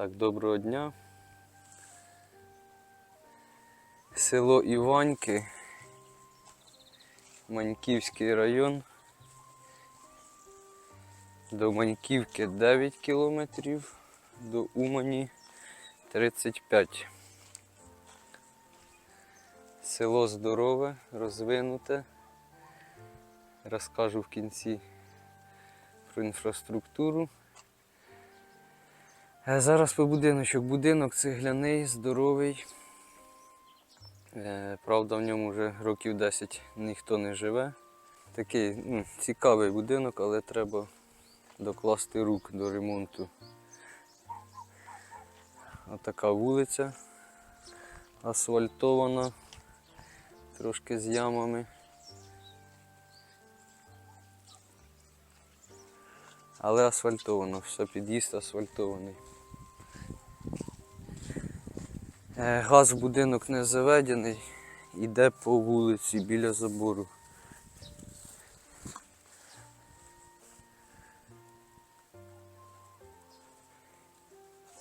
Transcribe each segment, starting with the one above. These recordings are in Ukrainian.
Так, доброго дня. Село Іваньки, Маньківський район. До Маньківки 9 кілометрів, до Умані 35. Село здорове, розвинуте. Розкажу в кінці про інфраструктуру. Е, Зараз по будиночок. Будинок цегляний, здоровий. Е, Правда, в ньому вже років 10 ніхто не живе. Такий ну, цікавий будинок, але треба докласти рук до ремонту. Отака вулиця асфальтована, трошки з ямами. Але асфальтовано, все під'їзд асфальтований. Газ в будинок не заведений, іде по вулиці біля забору.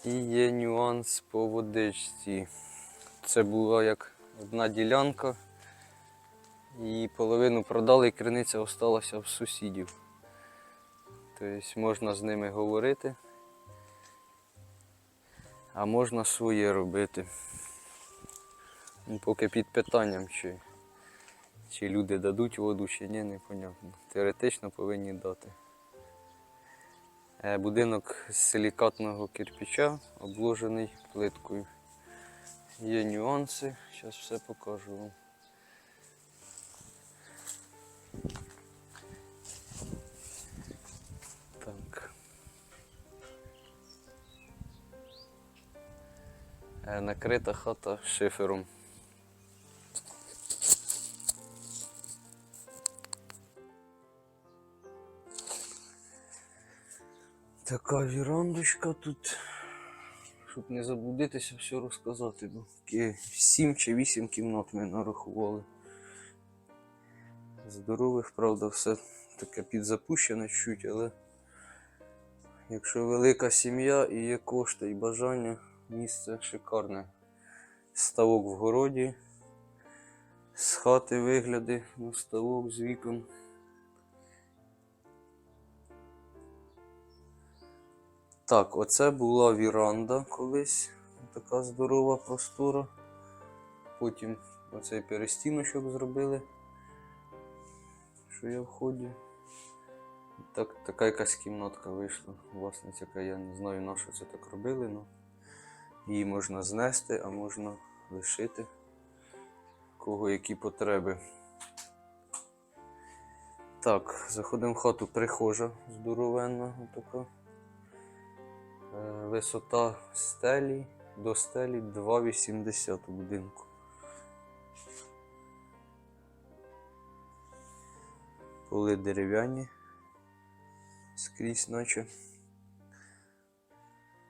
І є нюанс по водичці. Це була як одна ділянка, її половину продали і криниця залишилася в сусідів. Тобто можна з ними говорити, а можна своє робити. Ну, Поки під питанням, чи, чи люди дадуть воду, чи ні, непонятно. Теоретично повинні дати. Е, Будинок з силікатного кирпича, обложений плиткою. Є нюанси, зараз все покажу вам. Накрита хата шифером. Така вірандочка тут. Щоб не заблудитися, все розказати. Бо такі 7 чи 8 кімнат ми нарахували. Здорових, правда, все таке підзапущене чуть, але якщо велика сім'я і є кошти і бажання, місце шикарне. Ставок в городі, з хати вигляди на ставок з вікон. Так, оце була віранда колись, така здорова простора. Потім оцей перестіночок зробили, що я вході. Так, така якась кімнатка вийшла. Власниця, яка я не знаю на що це так робили, але її можна знести, а можна лишити. Кого які потреби. Так, заходимо в хату прихожа здоровенна, така. Е, Висота стелі до стелі 2,80 у будинку. Поли дерев'яні скрізь наче.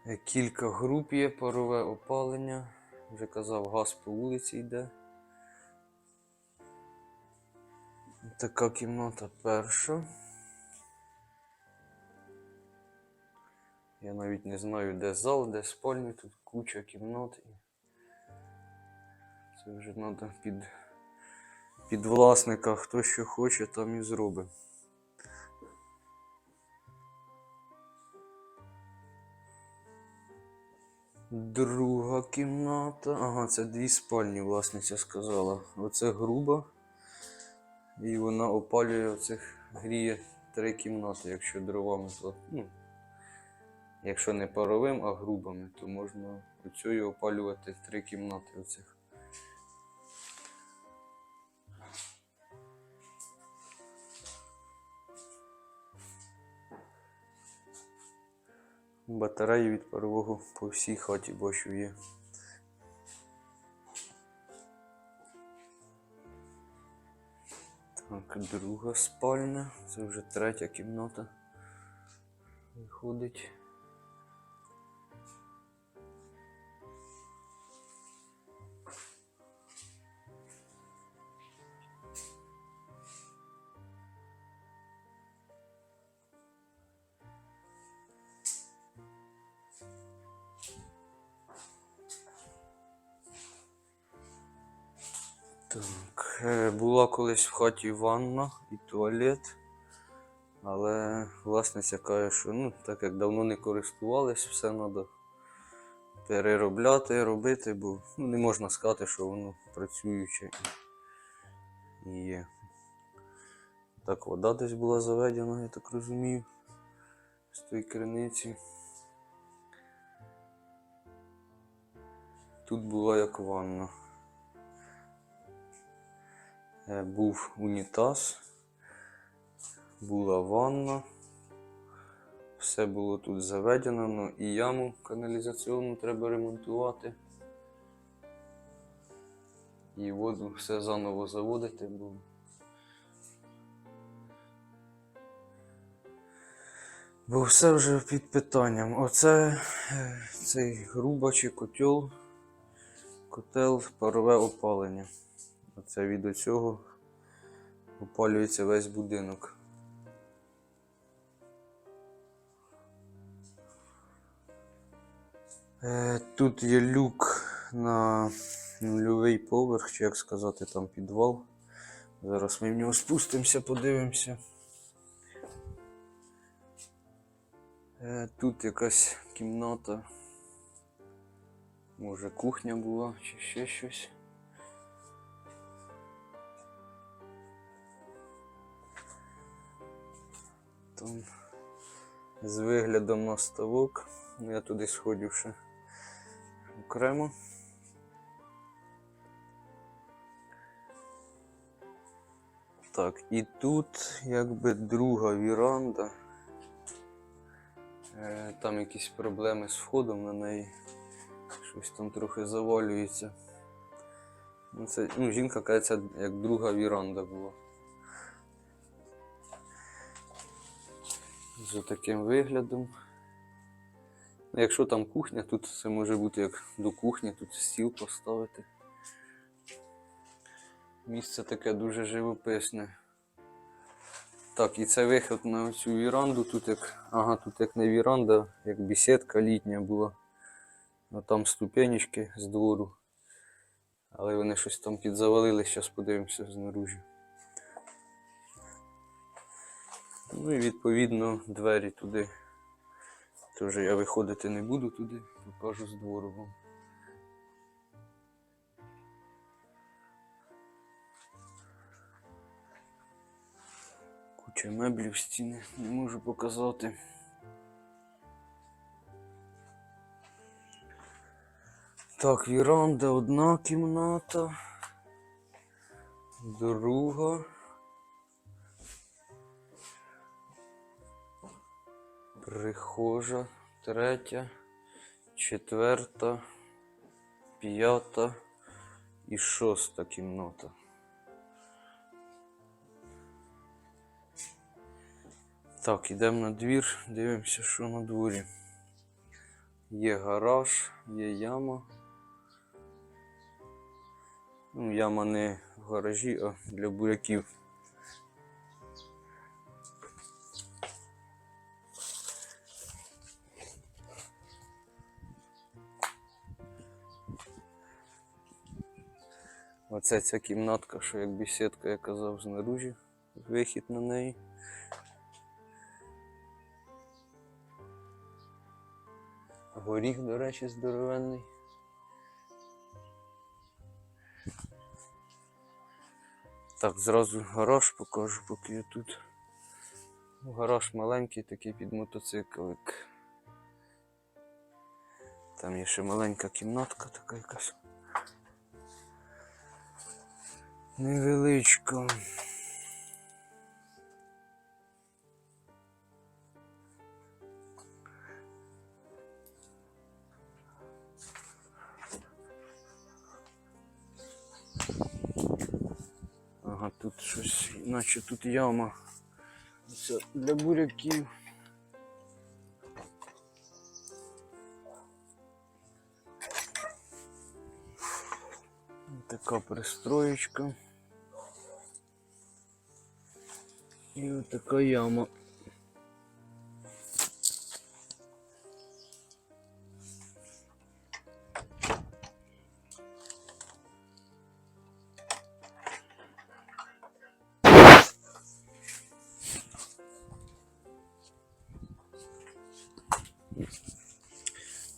Е, Кілька груп є, парове опалення. Вже казав, газ по вулиці йде. Така кімната перша. Я навіть не знаю, де зал, де спальні, тут куча кімнат. Це вже треба під, під власника, хто що хоче, там і зробить. Друга кімната. Ага, це дві спальні, власниця сказала. Оце груба. І вона опалює оцих гріє три кімнати, якщо дровами, ну, Якщо не паровим, а грубими, то можна оцею опалювати три кімнати оцих. Батареї від парового по всій хаті бачу є. Так, друга спальня. Це вже третя кімната. Виходить. Була колись в хаті ванна і туалет, але власниця каже, що ну, так як давно не користувались, все треба переробляти, робити, бо ну, не можна сказати, що воно працююче і є. Так, вода десь була заведена, я так розумію, з тої криниці. Тут була як ванна. Е, Був унітаз, була ванна. Все було тут заведено, ну і яму каналізаційну треба ремонтувати. І воду все заново заводити, бо Бо все вже під питанням. Оце е, цей груба чи котел, котел парове опалення. Оце від цього опалюється весь будинок. Е, Тут є люк на нульовий поверх, чи як сказати, там підвал. Зараз ми в нього спустимося, подивимося. Е, Тут якась кімната. Може кухня була чи ще щось. Там з виглядом на ставок. Я туди сходив ще окремо. Так, і тут якби друга віранда. Е, Там якісь проблеми з входом на неї. Щось там трохи завалюється. Ну, це, ну, жінка каже, це як друга віранда була. З таким виглядом. Ну, Якщо там кухня, тут це може бути як до кухні, тут стіл поставити. Місце таке дуже живописне. Так, і це виход на цю віранду. Тут як. Ага, тут як не віранда, як бесідка літня була. А там ступенечки з двору. Але вони щось там підзавалили, зараз подивимося знаружі. Ну і відповідно двері туди. Тож я виходити не буду туди, покажу з двору вам. Куча меблів стіни, не можу показати. Так, віранда одна кімната. Друга. Прихожа, третя, четверта, п'ята і шоста кімната. Так, йдемо на двір, дивимося, що на дворі. Є гараж, є яма. Ну, яма не в гаражі, а для буряків. Оце ця кімнатка, що як бесідка, я казав, знаружі, вихід на неї. Горіх, до речі, здоровенний. Так, зразу гараж покажу, поки я тут. Гараж маленький, такий під мотоциклик. Там є ще маленька кімнатка така якась. Невеличка. Ага, тут щось, наче тут яма. Це для буряків. Така пристроєчка. І отака яма.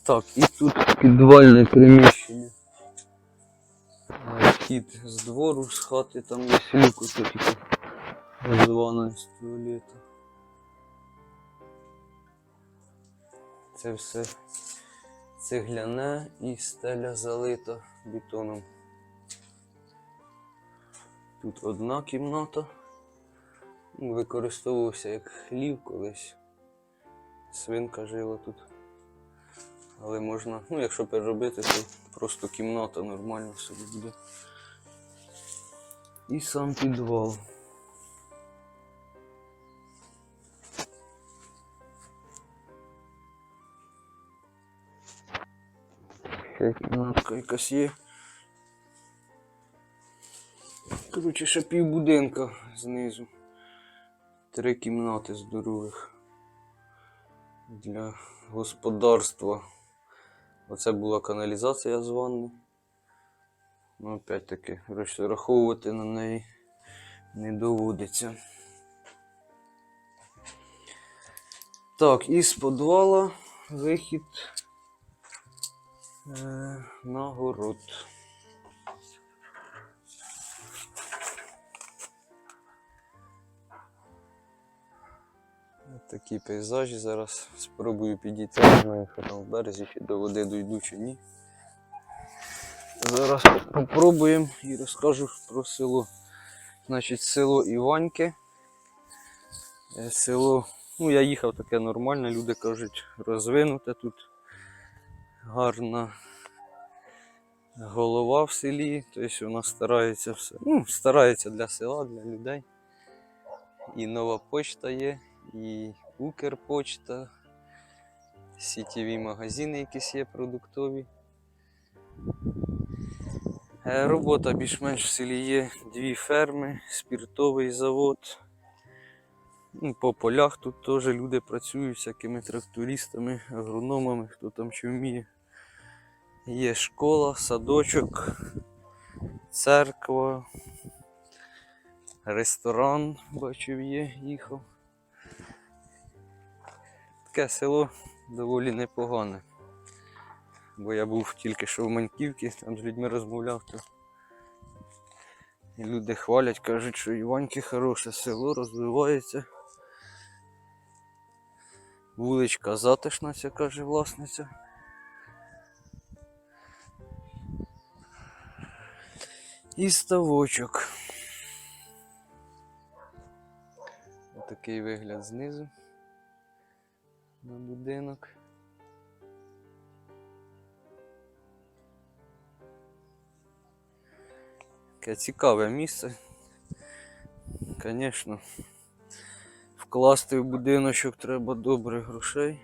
Так, і тут підвальне приміщення. Вхід з двору, з хати, там є сілку, то. 12 літа. Це все цегляне і стеля залита бетоном. Тут одна кімната. Використовувався як хлів колись. Свинка жила тут. Але можна, ну якщо переробити, то просто кімната нормально собі буде. І сам підвал. Кімнатка якась є. Коротше, ще пів будинка знизу. Три кімнати здорових для господарства. Оце була каналізація з ванни. Ну, опять таки, розраховувати на неї не доводиться. Так, із підвала вихід на город. Такі пейзажі зараз спробую підійти. Не знаю, що березі, чи до води дойду чи ні. Зараз попробуємо і розкажу про село. Значить, село Іваньке. Е, Село, ну я їхав таке нормальне, люди кажуть, розвинуте тут. Гарна голова в селі, тобто вона старається все. Ну, старається для села, для людей. І нова почта є, і Укрпочта, сітєві магазини якісь є продуктові. Е, Робота більш-менш в селі є дві ферми, спіртовий завод. Ну, По полях тут теж люди працюють всякими трактористами, агрономами, хто там що вміє. Є школа, садочок, церква, ресторан, бачив є, їхав. Таке село доволі непогане. Бо я був тільки що в Маньківці, там з людьми розмовляв, то люди хвалять, кажуть, що Іваньки хороше село, розвивається. Вуличка затишна, ця каже власниця. І ставочок. Отакий вигляд знизу на будинок. Таке цікаве місце. Звісно, вкласти в будиночок треба добре грошей.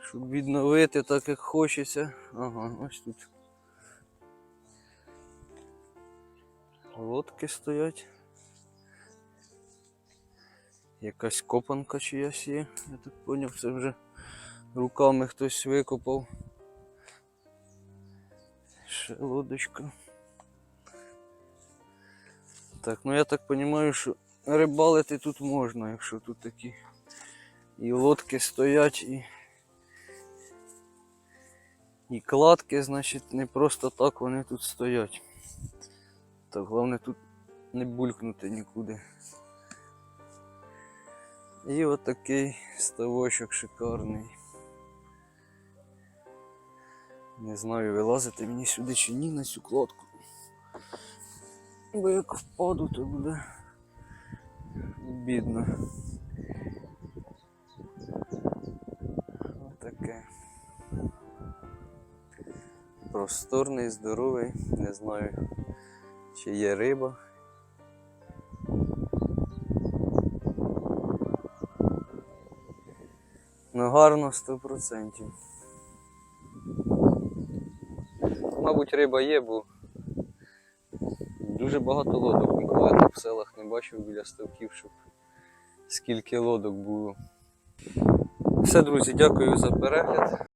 Щоб відновити так, як хочеться. Ага, ось тут. Лодки стоять. Якась копанка чиясь є, я так поняв, це вже руками хтось викопав. Ще лодочка. Так, ну я так розумію, що рибалити тут можна, якщо тут такі і лодки стоять, і, і кладки, значить, не просто так вони тут стоять. Так, головне тут не булькнути нікуди. І отакий ставочок шикарний. Не знаю, вилазити мені сюди чи ні на цю кладку. Бо як впаду, то буде бідно. Отаке. Просторний, здоровий, не знаю, чи є риба. Ну гарно 100%. Мабуть, риба є, бо дуже багато лодок. Ніколи так в селах не бачив біля ставків, щоб скільки лодок було. Все, друзі, дякую за перегляд.